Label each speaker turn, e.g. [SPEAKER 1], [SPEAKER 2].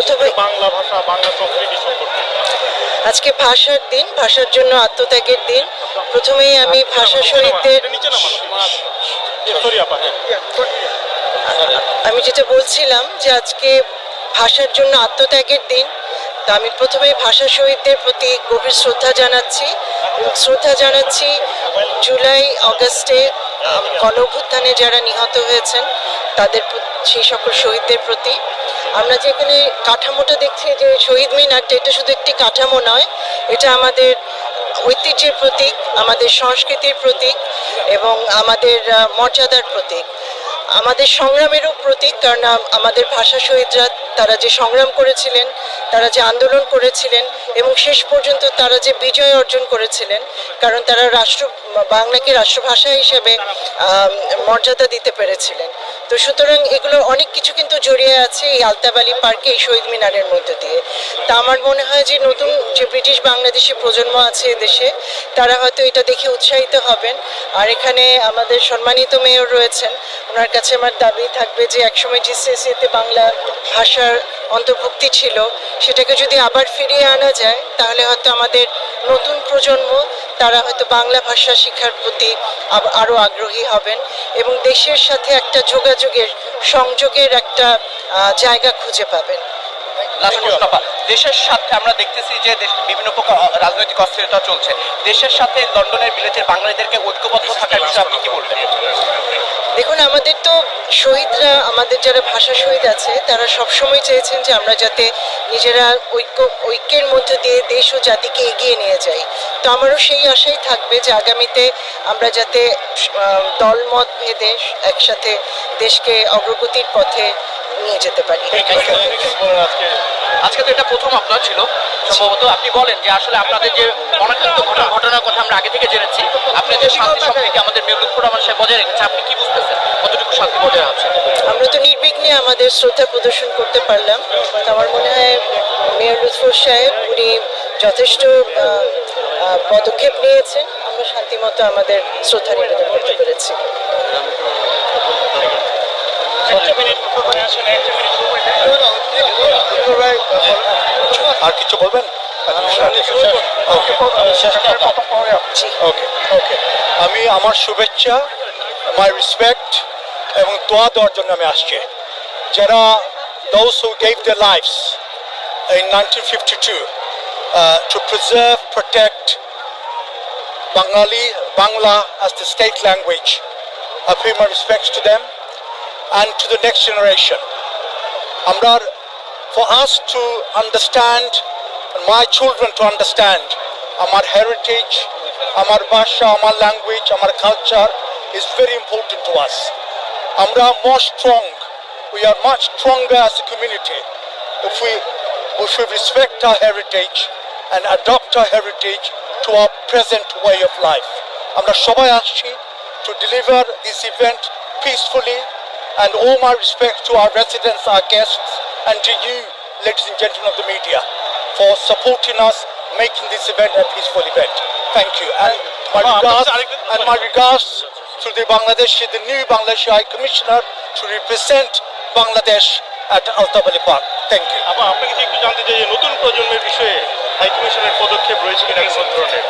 [SPEAKER 1] প্রথমে
[SPEAKER 2] বাংলা ভাষা বাংলা সংস্কৃতি সম্পর্কে।
[SPEAKER 1] আজকে ভাষার দিন ভাষার জন্য আত্মত্যাগের দিন। প্রথমেই আমি ভাষা শহীদদের
[SPEAKER 2] হ্যাঁ।
[SPEAKER 1] আমি যেটা বলছিলাম যে আজকে ভাষার জন্য আত্মত্যাগের দিন তা আমি প্রথমেই ভাষা শহীদদের প্রতি গভীর শ্রদ্ধা জানাচ্ছি। শ্রদ্ধা জানাচ্ছি জুলাই অগস্টে গণ যারা নিহত হয়েছেন তাদের সেই সকল শহীদদের প্রতি। আমরা যেখানে কাঠামোটা দেখছি যে শহীদ মিনারটা এটা শুধু একটি কাঠামো নয়, এটা আমাদের ঐতিহ্যের প্রতীক, আমাদের সংস্কৃতির প্রতীক এবং আমাদের মর্যাদার প্রতীক। আমাদের সংগ্রামেরও প্রতীক কারণ আম- আমাদের ভাষা শহীদরা। তারা যে সংগ্রাম করেছিলেন, তারা যে আন্দোলন করেছিলেন, এবং শেষ পর্যন্ত তারা যে বিজয় অর্জন করেছিলেন, কারণ তারা রাষ্ট্র, বাংলাকে রাষ্ট্রভাষা হিসেবে মর্যাদা দিতে পেরেছিলেন। তো সুতরাং এগুলো অনেক কিছু কিন্তু জড়িয়ে আছে এই আলতাবালি পার্কে, এই শহীদ মিনারের মধ্যে দিয়ে। তা আমার মনে হয় যে নতুন যে ব্রিটিশ বাংলাদেশি প্রজন্ম আছে দেশে, তারা হয়তো এটা দেখে উৎসাহিত হবেন। আর এখানে আমাদের সম্মানিত মেয়র রয়েছেন, ওনার আমার দাবি থাকবে যে একসময় জিসিএসিতে বাংলা ভাষার অন্তর্ভুক্তি ছিল, সেটাকে যদি আবার ফিরিয়ে আনা যায়, তাহলে হয়তো আমাদের নতুন প্রজন্ম, তারা হয়তো বাংলা ভাষা শিক্ষার প্রতি আরও আরও আগ্রহী হবেন এবং দেশের সাথে একটা যোগাযোগের সংযোগের একটা জায়গা খুঁজে পাবেন।
[SPEAKER 3] দেশের সাথে আমরা দেখতেছি যে বিভিন্ন প্রকার রাজনৈতিক অস্থিরতা চলছে। দেশের সাথে লন্ডনের বিলেতের বাঙালিদেরকে ঐক্যবদ্ধ থাকার বিষয়ে আপনি কি বলবেন?
[SPEAKER 1] দেখুন আমাদের তো শহীদরা আমাদের যারা ভাষা শহীদ আছে তারা সবসময় চেয়েছেন যে আমরা যাতে নিজেরা ঐক্য ঐক্যের মধ্য দিয়ে দেশ ও জাতিকে এগিয়ে নিয়ে যাই। তো আমারও সেই আশাই থাকবে যে আগামীতে আমরা যাতে আহ, দলমত ভেদে একসাথে দেশকে অগ্রগতির পথে নিয়ে যেতে পারি।
[SPEAKER 2] আজকে
[SPEAKER 3] তো এটা প্রথম আপনার ছিল। সম্ভবত আপনি বলেন যে আসলে আপনাদের যে অনাকাঙ্ক্ষিত ঘটনা ঘটনার কথা আমরা আগে থেকে জেনেছি। আপনি যে শান্তি সম্পর্কে আমাদের মেয়র আমার সাহেব বজায় রেখেছে আপনি কি বুঝতেছেন? কতটুকু শান্তি বজায় আছে?
[SPEAKER 1] আমরা তো নির্বিঘ্নে আমাদের শ্রদ্ধা প্রদর্শন করতে পারলাম। আমার মনে হয় মেয়র লুৎফর সাহেব উনি যথেষ্ট পদক্ষেপ নিয়েছেন। আমরা শান্তিমতো আমাদের শ্রদ্ধা নিবেদন করতে পেরেছি।
[SPEAKER 4] আর কিছু বলবেন? আমি আমার শুভেচ্ছা মাই রেসপেক্ট এবং তোয়া দেওয়ার জন্য আমি আসছি। যারা those who gave the life in nineteen fifty two to preserve protect Bangali Bangla as the state language I feel my respect to them and to the next generation. আমরা for us to understand and my children to understand আমার heritage আমার ভাষা আমার language আমার culture is very important to us আমরা more strong we are much stronger as a community if we if we respect our heritage and adopt our heritage to our present way of life আমরা সবাই আসছি to deliver this event peacefully and all my respect to our residents, our guests, and to you, ladies and gentlemen of the media, for supporting us, making this event a peaceful event. Thank you. And my
[SPEAKER 2] Ah,
[SPEAKER 4] regards, and my regards to the Bangladeshi, the new Bangladeshi High Commissioner to represent Bangladesh at Altabali Park. Thank you.
[SPEAKER 2] আপা আপনাকে একটু জানতে চাই নতুন প্রজন্মের বিষয়ে high কমিশনের পদক্ষেপ রয়েছে কিনা কোন ধরনের